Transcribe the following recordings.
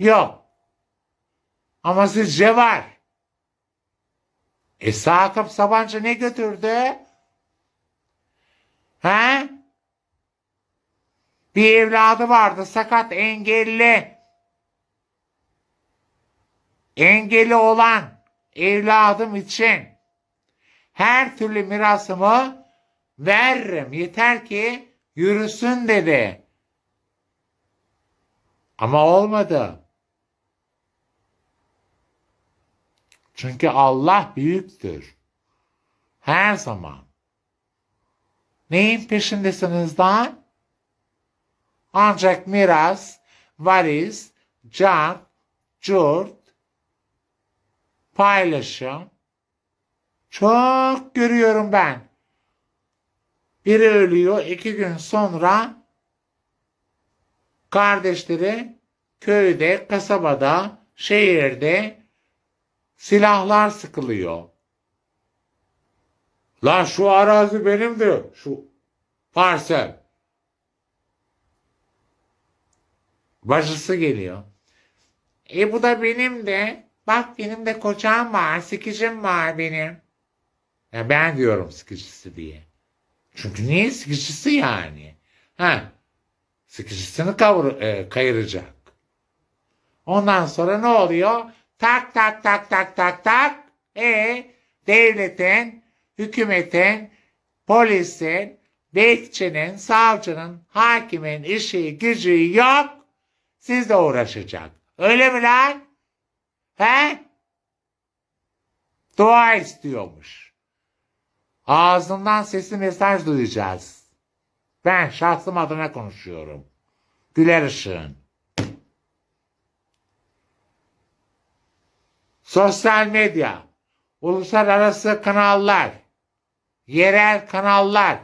Yok. Ama sizce var. E Sakıp Sabancı ne götürdü? He? Bir evladı vardı sakat engelli. Engelli olan evladım için her türlü mirasımı veririm. Yeter ki yürüsün dedi. Ama olmadı. Çünkü Allah büyüktür. Her zaman. Neyin peşindesiniz daha? Ancak miras, varis, can, curt, paylaşım. Çok görüyorum ben. Biri ölüyor, iki gün sonra kardeşleri köyde, kasabada, şehirde silahlar sıkılıyor. La şu arazi benimdi, şu parsel. Bacısı geliyor. E bu da benim de. Bak benim de kocam var, sikicim var benim. Ya ben diyorum sikicisi diye. Çünkü niye sikicisi yani? Ha, sikicisini kavur, e, kayıracak. Ondan sonra ne oluyor? Tak tak tak tak tak tak. E devletin, hükümetin, polisin, bekçinin, savcının, hakimin işi gücü yok. Sizle uğraşacak. Öyle mi lan? He? Dua istiyormuş. Ağzından sesli mesaj duyacağız. Ben şahsım adına konuşuyorum. Güler Işık'ın. Sosyal medya, uluslararası kanallar, yerel kanallar.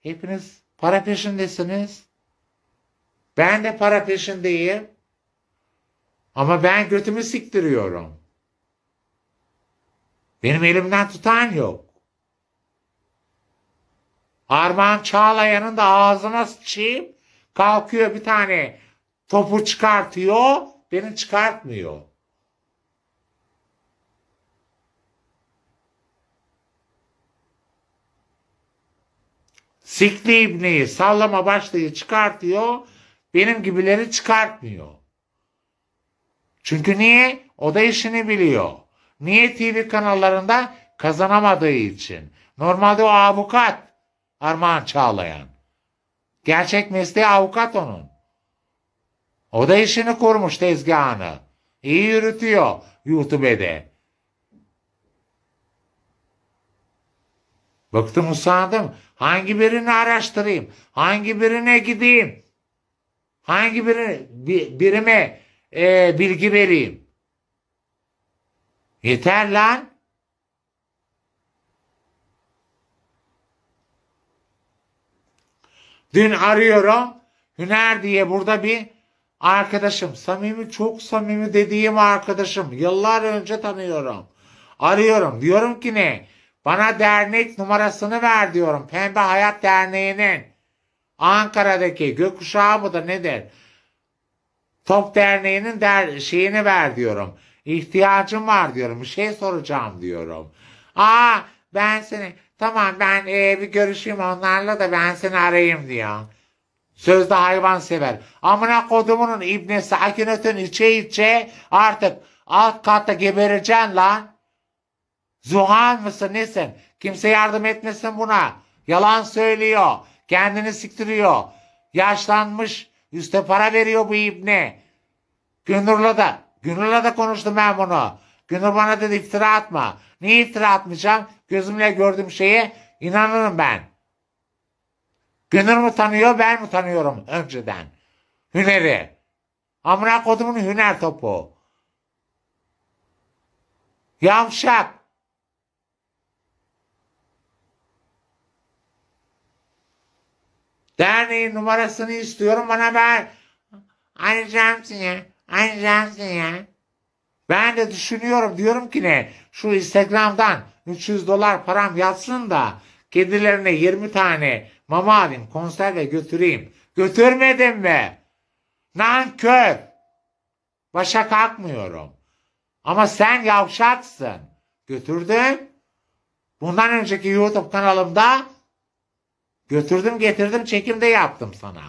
Hepiniz para peşindesiniz. Ben de para peşindeyim. Ama ben götümü siktiriyorum. Benim elimden tutan yok. Armağan Çağlayan'ın da ağzına sıçayım. Kalkıyor bir tane topu çıkartıyor. Beni çıkartmıyor. Sikli ibneyi sallama başlığı çıkartıyor. Benim gibileri çıkartmıyor. Çünkü niye? O da işini biliyor. Niye TV kanallarında kazanamadığı için. Normalde o avukat. Armağan Çağlayan. Gerçek mesleği avukat onun. O da işini kurmuş tezgahını. İyi yürütüyor YouTube'de. Bıktım usandım. Hangi birini araştırayım? Hangi birine gideyim? Hangi biri, bi- birime e, bilgi vereyim? Yeter lan. Dün arıyorum. Hüner diye burada bir arkadaşım. Samimi çok samimi dediğim arkadaşım. Yıllar önce tanıyorum. Arıyorum. Diyorum ki ne? Bana dernek numarasını ver diyorum. Pembe Hayat Derneği'nin. Ankara'daki gökkuşağı mıdır nedir? Top Derneği'nin der, şeyini ver diyorum. İhtiyacım var diyorum. Bir şey soracağım diyorum. Aa ben seni tamam ben e, bir görüşeyim onlarla da ben seni arayayım diyor. Sözde hayvan sever. Amına kodumunun ibnesi Akinat'ın içe içe artık alt katta gebereceksin lan. Zuhan mısın nesin? Kimse yardım etmesin buna. Yalan söylüyor. Kendini siktiriyor. Yaşlanmış. Üste para veriyor bu ibne. Günür'le da. Günür'le de konuştum ben bunu. Günür bana dedi iftira atma. Niye iftira atmayacağım? Gözümle gördüğüm şeye inanırım ben. Günür mü tanıyor ben mi tanıyorum önceden? Hüner'i. Amına kodumun hüner topu. Yavşak. Derneğin numarasını istiyorum bana ver. Arayacaksın ya. Arayacaksın ya. Ben de düşünüyorum diyorum ki ne? Şu Instagram'dan 300 dolar param yatsın da kedilerine 20 tane mama alayım konserve götüreyim. Götürmedim mi? Nankör. Başa kalkmıyorum. Ama sen yavşaksın. Götürdüm. Bundan önceki YouTube kanalımda götürdüm getirdim çekimde yaptım sana.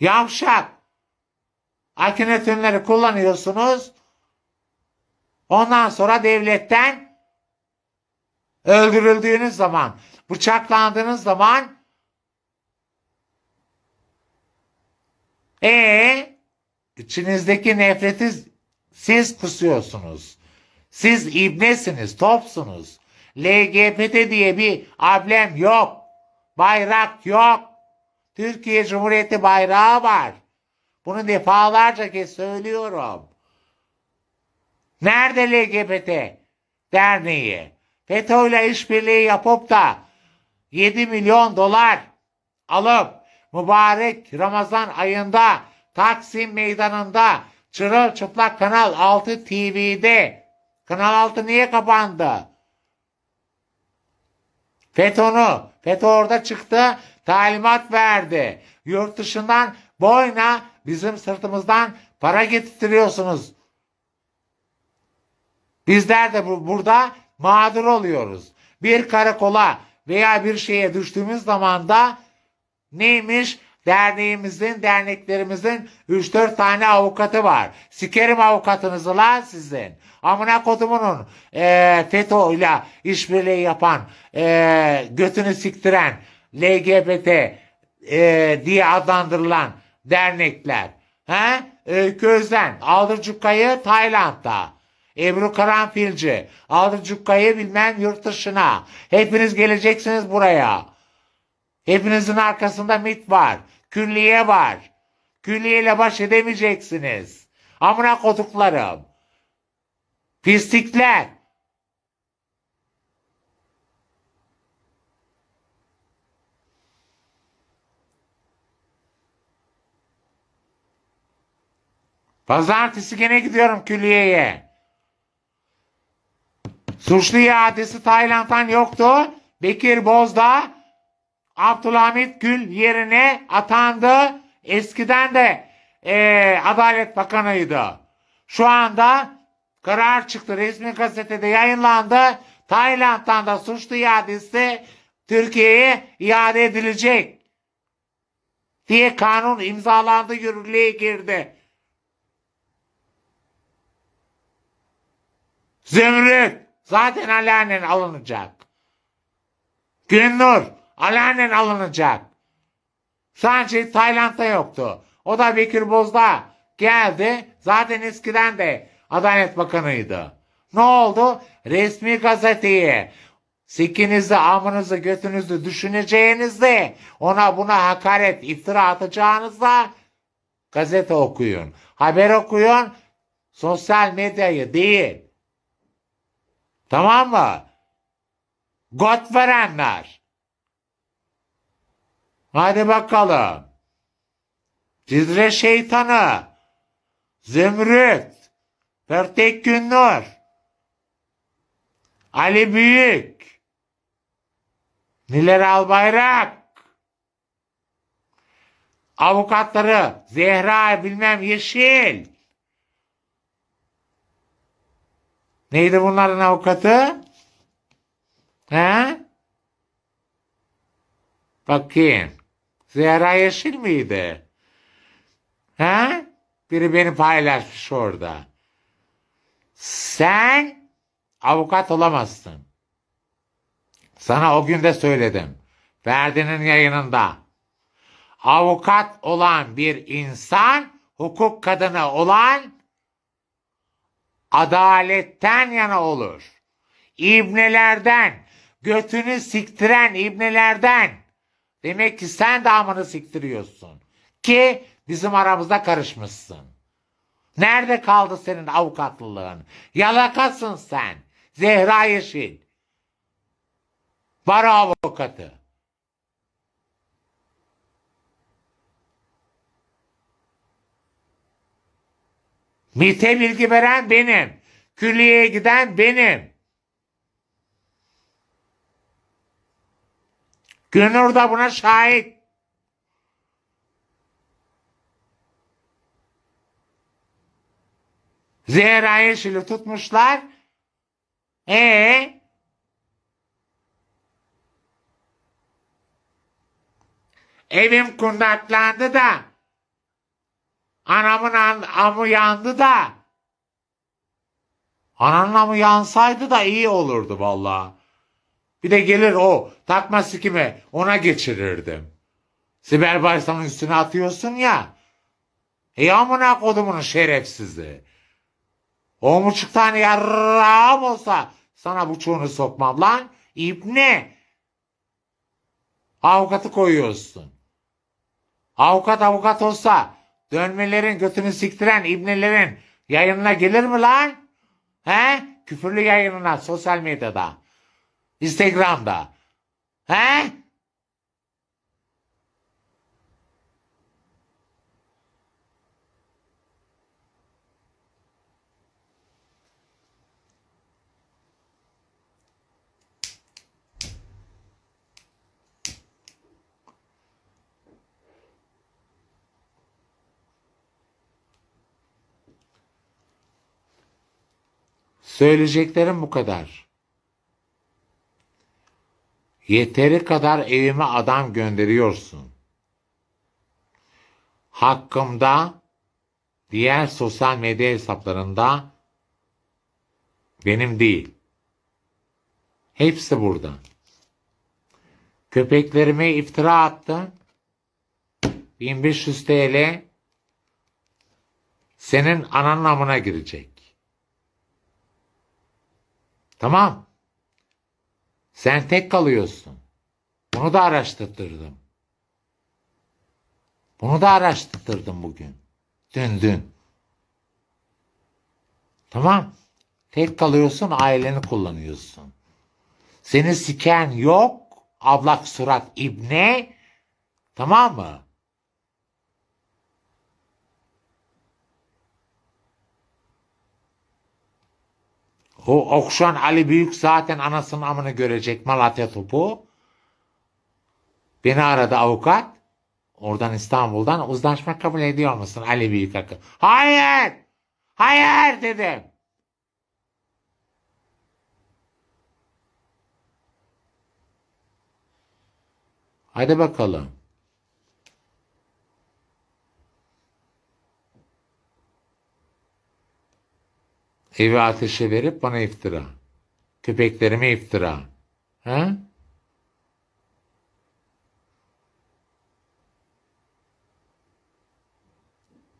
Yavşak. Akınetünleri kullanıyorsunuz. Ondan sonra devletten öldürüldüğünüz zaman, bıçaklandığınız zaman e içinizdeki nefreti siz kusuyorsunuz. Siz ibnesiniz, topsunuz. LGBT diye bir ablem yok. Bayrak yok. Türkiye Cumhuriyeti bayrağı var. Bunu defalarca kez söylüyorum. Nerede LGBT derneği? FETÖ'yle işbirliği yapıp da 7 milyon dolar alıp mübarek Ramazan ayında Taksim Meydanı'nda Çırılçıplak Kanal 6 TV'de Kanal 6 niye kapandı? FETÖ'nü, FETÖ orada çıktı, talimat verdi. Yurt dışından boyuna bizim sırtımızdan para getirtiyorsunuz. Bizler de bu, burada mağdur oluyoruz. Bir karakola veya bir şeye düştüğümüz zaman da neymiş? Derneğimizin, derneklerimizin 3-4 tane avukatı var. Sikerim avukatınızı lan sizin. Amına kodumunun e, FETÖ ile işbirliği yapan, e, götünü siktiren, LGBT e, diye adlandırılan dernekler. He? Öykü Özden, Aldır Tayland'da. Ebru Karanfilci, Aldır Cukka'yı bilmem yurt dışına. Hepiniz geleceksiniz buraya. Hepinizin arkasında MIT var. Külliye var. Külliyeyle baş edemeyeceksiniz. Amına koduklarım. Pislikler. Pazartesi gene gidiyorum külliyeye. Suçlu iadesi Tayland'dan yoktu. Bekir Bozdağ Abdülhamit Gül yerine atandı. Eskiden de e, Adalet Bakanı'ydı. Şu anda karar çıktı. Resmi gazetede yayınlandı. Tayland'dan da suçlu iadesi Türkiye'ye iade edilecek. Diye kanun imzalandı, yürürlüğe girdi. Zümrüt zaten alenen alınacak. Günnur alenen alınacak. Sadece Tayland'da yoktu. O da Bekir Bozdağ geldi. Zaten eskiden de Adalet Bakanı'ydı. Ne oldu? Resmi gazeteye sikinizi, amınızı, götünüzü düşüneceğinizde ona buna hakaret, iftira atacağınızda gazete okuyun. Haber okuyun. Sosyal medyayı değil. Tamam mı? Got verenler. Hadi bakalım. Cizre şeytanı. Zümrüt. Pörtek Günnur. Ali Büyük. Niler Albayrak. Avukatları Zehra bilmem Yeşil. Neydi bunların avukatı? He? Bakayım. Zehra Yeşil miydi? He? Biri beni paylaşmış orada. Sen avukat olamazsın. Sana o gün de söyledim. Ferdi'nin yayınında. Avukat olan bir insan, hukuk kadını olan adaletten yana olur. İbnelerden, götünü siktiren ibnelerden. Demek ki sen damını siktiriyorsun. Ki bizim aramızda karışmışsın. Nerede kaldı senin avukatlılığın? Yalakasın sen. Zehra Yeşil. Baro avukatı. MİT'e bilgi veren benim. Külliyeye giden benim. Gönül da buna şahit. Zehra Yeşil'i tutmuşlar. Ee? Evim kundaklandı da. Anamın an- amı yandı da. Ananın amı yansaydı da iyi olurdu vallahi. Bir de gelir o takma sikimi ona geçirirdim. Sibel Baysal'ın üstüne atıyorsun ya. E amına kodumun şerefsizi. O buçuk tane yarrağım olsa sana buçuğunu sokmam lan. İbne. Avukatı koyuyorsun. Avukat avukat olsa dönmelerin götünü siktiren ibnelerin yayınına gelir mi lan? He? Küfürlü yayınına sosyal medyada. Instagram'da. He? Söyleyeceklerim bu kadar. Yeteri kadar evime adam gönderiyorsun. Hakkımda diğer sosyal medya hesaplarında benim değil. Hepsi burada. Köpeklerime iftira attın. 1500 TL senin ananın amına girecek. Tamam. Sen tek kalıyorsun. Bunu da araştırdım. Bunu da araştırdım bugün. Dün dün. Tamam. Tek kalıyorsun aileni kullanıyorsun. Seni siken yok. Ablak surat ibne. Tamam mı? O Okşan Ali Büyük zaten anasının amını görecek Malatya topu. Beni aradı avukat. Oradan İstanbul'dan uzlaşma kabul ediyor musun Ali Büyük hakkı? Hayır! Hayır dedim. Hadi bakalım. Evi ateşe verip bana iftira. Köpeklerime iftira. Ha?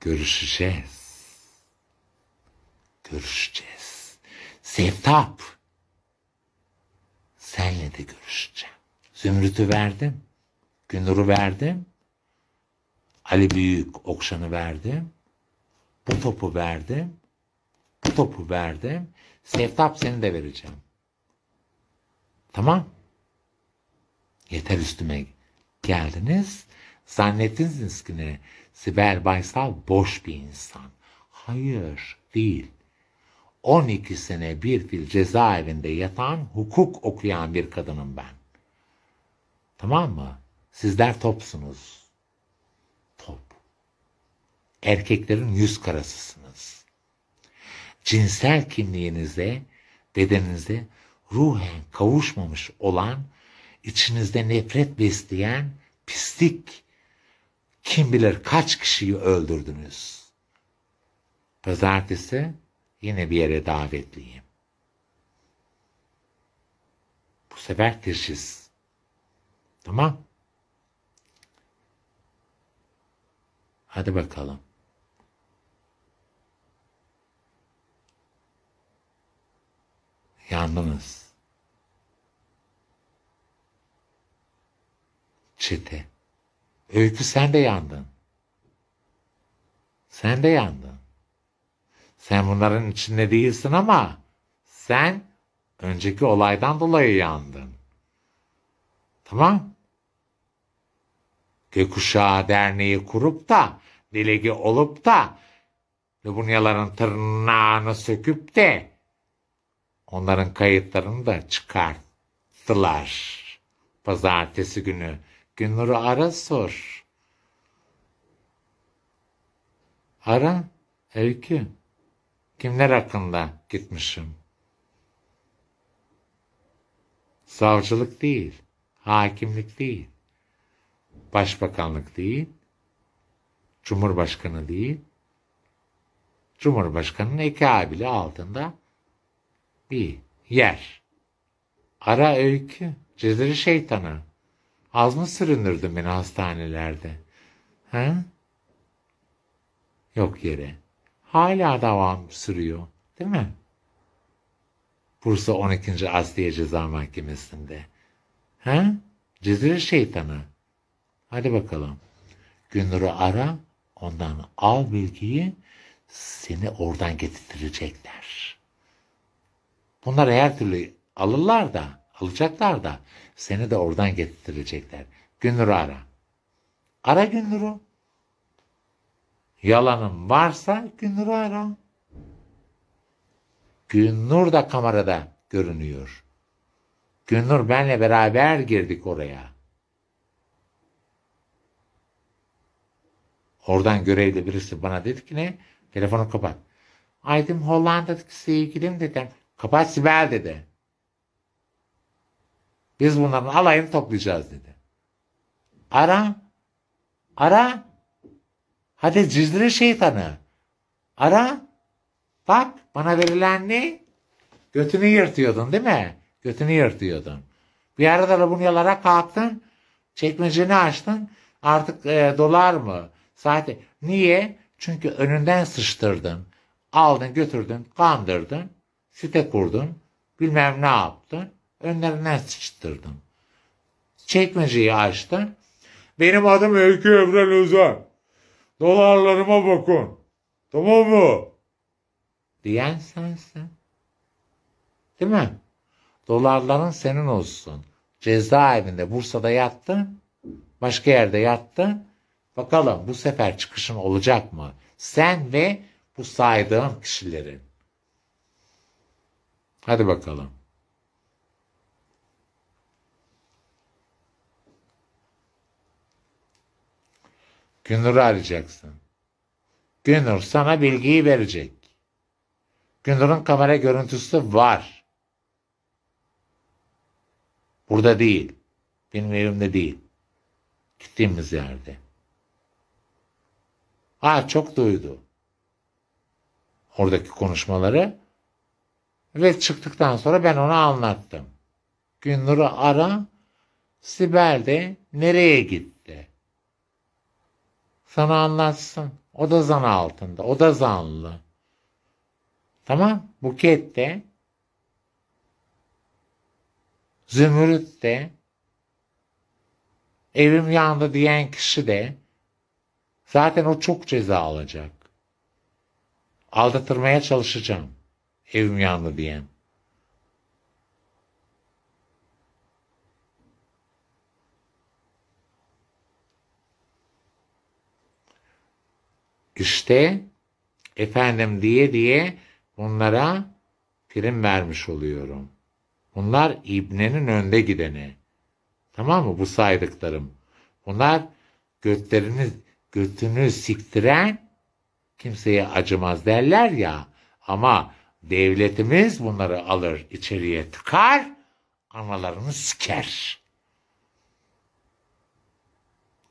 Görüşeceğiz. Görüşeceğiz. Sevtap. Senle de görüşeceğim. Zümrüt'ü verdim. Günur'u verdim. Ali Büyük Okşan'ı verdim. Bu topu verdim. Topu verdim. Sevtap seni de vereceğim. Tamam. Yeter üstüme geldiniz. Zannettiniz ki ne? Sibel Baysal boş bir insan. Hayır değil. 12 sene bir fil cezaevinde yatan, hukuk okuyan bir kadınım ben. Tamam mı? Sizler topsunuz. Top. Erkeklerin yüz karasısınız. Cinsel kimliğinize, bedeninize ruhen kavuşmamış olan, içinizde nefret besleyen pislik, kim bilir kaç kişiyi öldürdünüz. Pazartesi yine bir yere davetliyim. Bu sefer Tirşiz. Tamam. Hadi bakalım. Yandınız. Çete. Öykü sen de yandın. Sen de yandın. Sen bunların içinde değilsin ama sen önceki olaydan dolayı yandın. Tamam. Gökkuşağı Derneği kurup da delege olup da Lubunyaların tırnağını söküp de onların kayıtlarını da çıkarttılar. Pazartesi günü Günnur'u ara sor. Ara Öykü. Kimler hakkında gitmişim? Savcılık değil, hakimlik değil, başbakanlık değil, cumhurbaşkanı değil, cumhurbaşkanının ekabili altında bir yer. Ara öykü, cezeri şeytanı. Az mı süründürdün beni hastanelerde? Ha? Yok yere. Hala devam sürüyor. Değil mi? Bursa 12. Asliye Ceza Mahkemesi'nde. Ha? Cezeri şeytanı. Hadi bakalım. Gündür'ü ara, ondan al bilgiyi, seni oradan getirtirecekler. Bunlar her türlü alırlar da, alacaklar da seni de oradan getirtirecekler. Gündür'ü ara. Ara Gündür'ü. Yalanın varsa Gündür'ü ara. Günnur da kamerada görünüyor. Günnur benle beraber girdik oraya. Oradan görevli birisi bana dedi ki ne? Telefonu kapat. Aydım Hollanda'daki sevgilim dedim. Kapat Sibel dedi. Biz bunların alayını toplayacağız dedi. Ara. Ara. Hadi cizre şeytanı. Ara. Bak bana verilen ne? Götünü yırtıyordun değil mi? Götünü yırtıyordun. Bir arada da bunu yalarak kalktın. Çekmeceni açtın. Artık e, dolar mı? Saati. Niye? Çünkü önünden sıçtırdın. Aldın götürdün. Kandırdın. Site kurdun. Bilmem ne yaptın. Önlerinden sıçtırdın. Çekmeceyi açtın. Benim adım Öykü Evren Özen. Dolarlarıma bakın. Tamam mı? Diyen sensin. Değil mi? Dolarların senin olsun. Cezaevinde Bursa'da yattın. Başka yerde yattın. Bakalım bu sefer çıkışın olacak mı? Sen ve bu saydığım kişilerin. Hadi bakalım. Gündür'ü arayacaksın. Gündür sana bilgiyi verecek. Gündür'ün kamera görüntüsü var. Burada değil. Benim evimde değil. Gittiğimiz yerde. Ha çok duydu. Oradaki konuşmaları. Ve çıktıktan sonra ben ona anlattım. Gündür'ü ara. Sibel de nereye gitti? Sana anlatsın. O da zan altında. O da zanlı. Tamam. Buket de Zümrüt de evim yandı diyen kişi de zaten o çok ceza alacak. Aldatırmaya çalışacağım. Evim yandı diyen. İşte efendim diye diye bunlara prim vermiş oluyorum. Bunlar İbne'nin önde gideni. Tamam mı bu saydıklarım? Bunlar götlerini götünü siktiren kimseye acımaz derler ya. Ama devletimiz bunları alır içeriye tıkar analarını siker.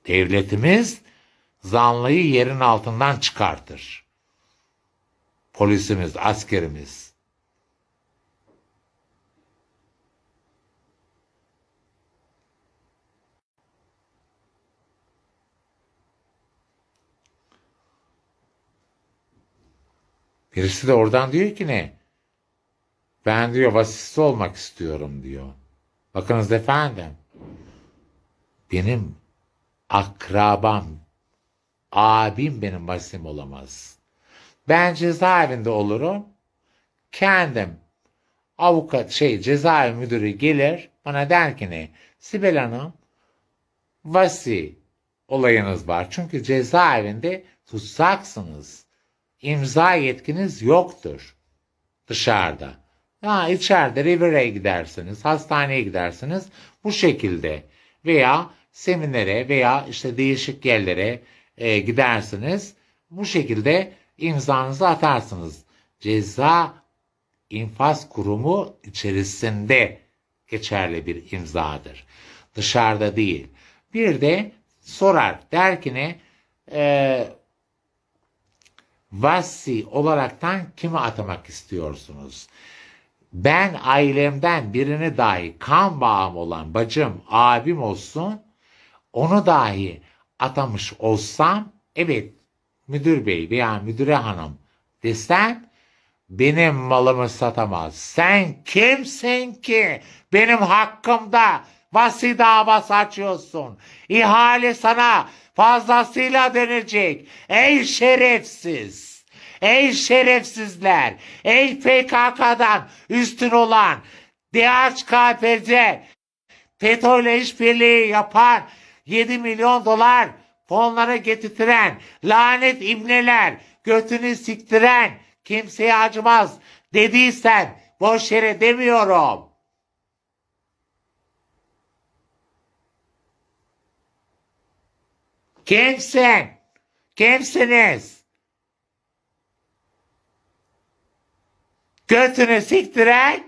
Devletimiz zanlıyı yerin altından çıkartır. Polisimiz, askerimiz. Birisi de oradan diyor ki ne? Ben diyor vasisi olmak istiyorum diyor. Bakınız efendim. Benim akrabam, abim benim vasisim olamaz. Ben cezaevinde olurum. Kendim avukat şey cezaevi müdürü gelir bana der ki ne? Sibel Hanım vasi olayınız var. Çünkü cezaevinde tutsaksınız. İmza yetkiniz yoktur dışarıda. Ha, içeride revire gidersiniz, hastaneye gidersiniz bu şekilde veya seminere veya işte değişik yerlere e, gidersiniz. Bu şekilde imzanızı atarsınız. ceza infaz kurumu içerisinde geçerli bir imzadır. Dışarıda değil. Bir de sorar der ki ne e, vasi olaraktan kimi atamak istiyorsunuz? Ben ailemden birini dahi kan bağım olan bacım, abim olsun onu dahi atamış olsam evet müdür bey veya müdüre hanım desem benim malımı satamaz. Sen kimsin ki benim hakkımda vasi davası açıyorsun? İhale sana fazlasıyla dönecek. Ey şerefsiz! Ey şerefsizler! Ey PKK'dan üstün olan DHKPC FETÖ'yle işbirliği yapan 7 milyon dolar fonlara getirtiren lanet ibneler götünü siktiren kimseye acımaz dediysen boş yere demiyorum. Kimsin? Kimsiniz? Götünü siktiren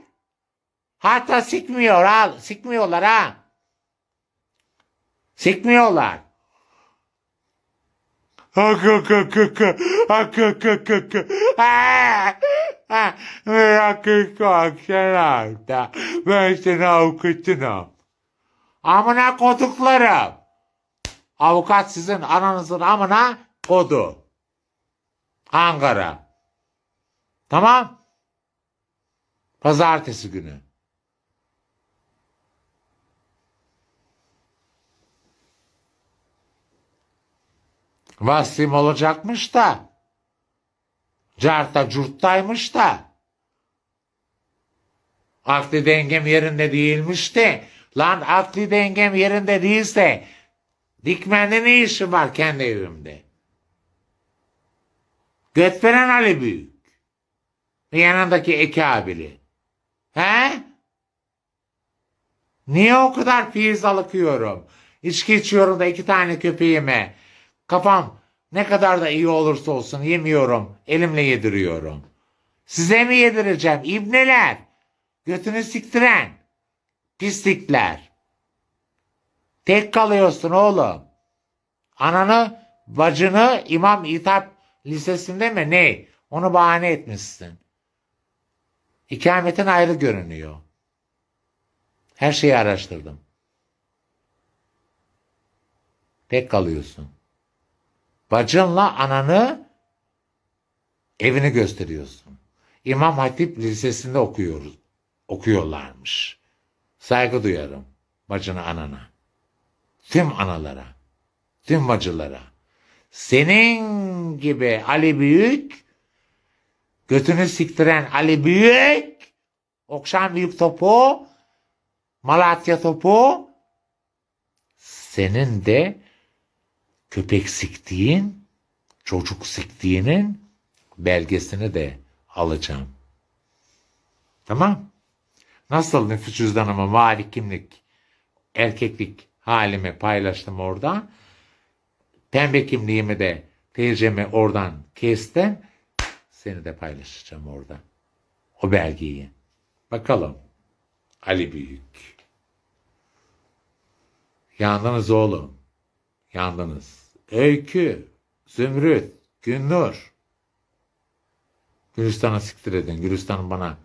hatta sikmiyor al. Sikmiyorlar ha. Sikmiyorlar. Merak etme akşam ben seni avukatınım. Amına koduklarım. Avukat sizin ananızın amına kodu. Ankara. Tamam. Pazartesi günü. Vaslim olacakmış da. Carta curttaymış da. Akli dengem yerinde değilmiş de. Lan akli dengem yerinde değilse dikmende ne işi var kendi evimde? Götveren Ali Büyük. Yanındaki Eki abili. He? Niye o kadar fiiz alıkıyorum? İçki içiyorum da iki tane köpeğime. Kafam ne kadar da iyi olursa olsun yemiyorum. Elimle yediriyorum. Size mi yedireceğim? İbneler. Götünü siktiren. Pislikler. Tek kalıyorsun oğlum. Ananı, bacını İmam İtap Lisesi'nde mi ne? Onu bahane etmişsin. İkametin ayrı görünüyor. Her şeyi araştırdım. Tek kalıyorsun. Bacınla ananı evini gösteriyorsun. İmam Hatip Lisesi'nde okuyoruz. Okuyorlarmış. Saygı duyarım bacına anana. Tüm analara. Tüm bacılara. Senin gibi Ali Büyük götünü siktiren Ali Büyük Okşan Büyük topu Malatya topu senin de köpek siktiğin, çocuk siktiğinin belgesini de alacağım. Tamam. Nasıl nüfus cüzdanıma mavi kimlik, erkeklik halimi paylaştım oradan. Pembe kimliğimi de TC'mi oradan kestim. Seni de paylaşacağım orada. O belgeyi. Bakalım. Ali Büyük. Yandınız oğlum. Yandınız. Öykü, Zümrüt, Günnur. Gülistan'a siktir edin. Gülistan'ın bana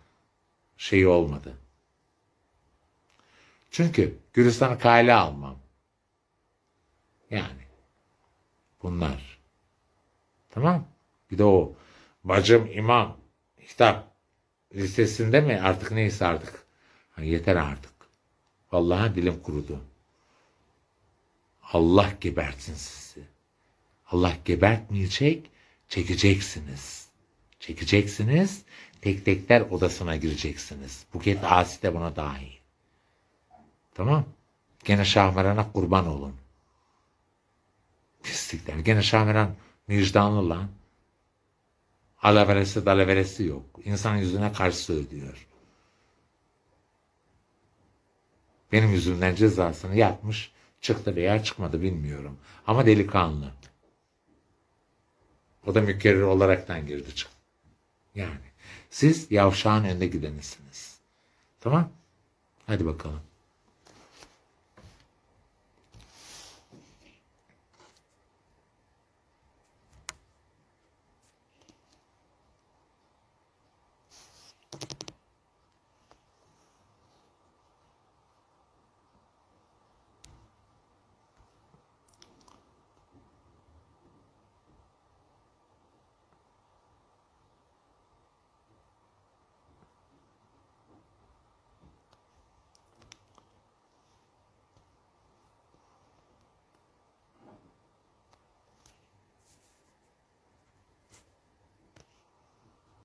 şeyi olmadı. Çünkü Gülistan'ı kale almam. Yani. Bunlar. Tamam. Bir de o bacım imam hitap listesinde mi artık neyse artık. Ha, yeter artık. Vallahi dilim kurudu. Allah gebertsin sizi. Allah gebertmeyecek, çekeceksiniz. Çekeceksiniz, tek tekler odasına gireceksiniz. Buket Asi de buna dahil. Tamam. Gene Şahmeran'a kurban olun. Pislikler. Gene Şahmeran vicdanlı lan. Alaveresi dalaveresi yok. İnsan yüzüne karşı söylüyor. Benim yüzümden cezasını yapmış. Çıktı veya çıkmadı bilmiyorum. Ama delikanlı. O da mükerrer olaraktan girdi çıktı. Yani Siz yavşağın önde gidenisiniz. Tamam? Hadi bakalım.